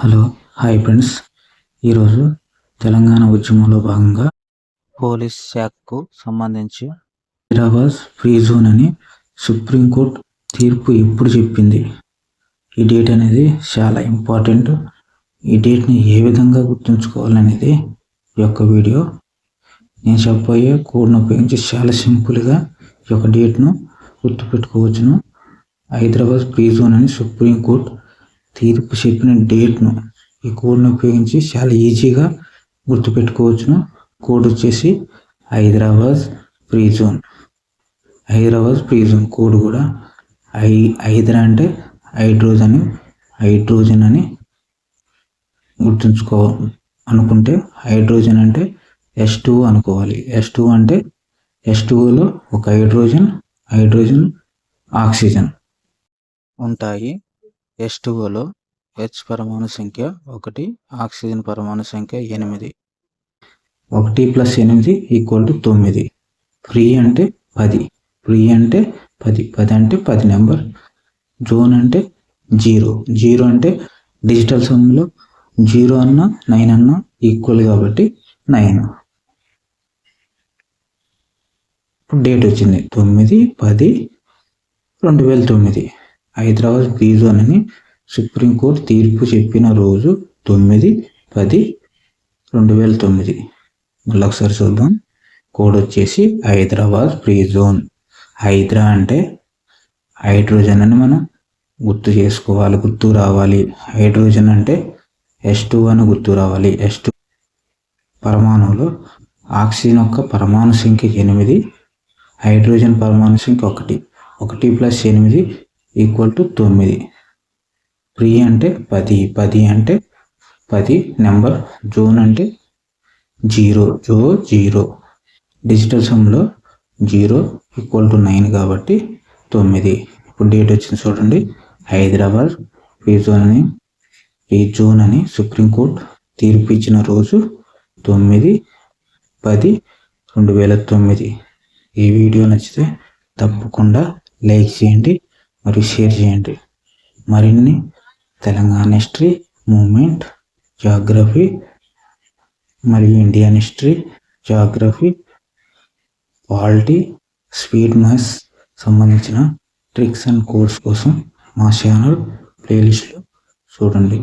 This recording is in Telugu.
Hello hi friends. ఈరోజు తెలంగాణ ఉద్యమంలో భాగంగా పోలీస్ శాఖకు సంబంధించి హైదరాబాద్ ఫ్రీ జోన్ అని సుప్రీంకోర్టు తీర్పు ఎప్పుడు చెప్పింది? ఈ డేట్ అనేది చాలా ఇంపార్టెంట్. ఈ డేట్ని ఏ విధంగా గుర్తుంచుకోవాలనేది ఈ యొక్క వీడియో. నేను చెప్పబోయే కోడ్ను ఉపయోగించి చాలా సింపుల్గా ఈ యొక్క డేట్ను గుర్తుపెట్టుకోవచ్చును. హైదరాబాద్ ఫ్రీ జోన్ అని సుప్రీంకోర్టు తీర్పు చెప్పిన డేట్ను ఈ కోడ్ను ఉపయోగించి చాలా ఈజీగా గుర్తుపెట్టుకోవచ్చును. కోడ్ వచ్చేసి Hyderabad free zone. Hyderabad free zone code కూడా హై హైదరా అంటే హైడ్రోజన్ హైడ్రోజన్ అని గుర్తుంచుకో అనుకుంటే హైడ్రోజన్ అంటే ఎస్ టూ అనుకోవాలి. ఎస్ టూ అంటే ఎస్ టూలో ఒక హైడ్రోజన్ హైడ్రోజన్ ఆక్సిజన్ ఉంటాయి. ఎస్ టూలో హెచ్ పరమాణు సంఖ్య ఒకటి ఆక్సిజన్ పరమాణు సంఖ్య ఎనిమిది. ఒకటి ప్లస్ ఎనిమిది ఈక్వల్ టు తొమ్మిది. ఫ్రీ అంటే పది. ఫ్రీ అంటే పది. పది అంటే పది నెంబర్. జోన్ అంటే జీరో. జీరో అంటే డిజిటల్ సమ్లో జీరో అన్న నైన్ అన్న ఈక్వల్ కాబట్టి నైన్. ఇప్పుడు డేట్ వచ్చింది. తొమ్మిది పది రెండు వేల తొమ్మిది. హైదరాబాద్ ఫ్రీ జోన్ అని సుప్రీంకోర్టు తీర్పు చెప్పిన రోజు తొమ్మిది పది రెండు వేల తొమ్మిది. మళ్ళీ ఒకసారి చూద్దాం. కోడ్ వచ్చేసి హైదరాబాద్ ఫ్రీ జోన్ హైదరా అంటే హైడ్రోజన్ అని మనం గుర్తు చేసుకోవాలి గుర్తు రావాలి. హైడ్రోజన్ అంటే ఎస్ టూ అని గుర్తు రావాలి. ఎస్ టూ పరమాణువులో ఆక్సిజన్ యొక్క పరమాణు సంఖ్య ఎనిమిది హైడ్రోజన్ పరమాణు సంఖ్య ఒకటి. ఒకటి ప్లస్ ఎనిమిది ఈక్వల్ టు తొమ్మిది. ప్రీ అంటే పది పది అంటే పది నెంబర్ జోన్ అంటే జీరో జో జీరో. డిజిటల్ సమ్లో జీరో ఈక్వల్ టు నైన్ కాబట్టి తొమ్మిది. ఇప్పుడు డేట్ వచ్చింది చూడండి. హైదరాబాద్ ఫ్రీ జోన్ అని ఫ్రీ జోన్ అని సుప్రీంకోర్టు తీర్పు ఇచ్చిన రోజు తొమ్మిది పది రెండు వేల తొమ్మిది. ఈ వీడియో నచ్చితే తప్పకుండా లైక్ చేయండి. మరియు షేర్ చేయండి. మరిన్ని తెలంగాణ హిస్టరీ మూమెంట్ జాగ్రఫీ మరియు Indian history geography polity speed మస్ సంబంధించిన ట్రిక్స్ అండ్ కోర్స్ కోసం మా ఛానల్ ప్లేలిస్ట్లో చూడండి.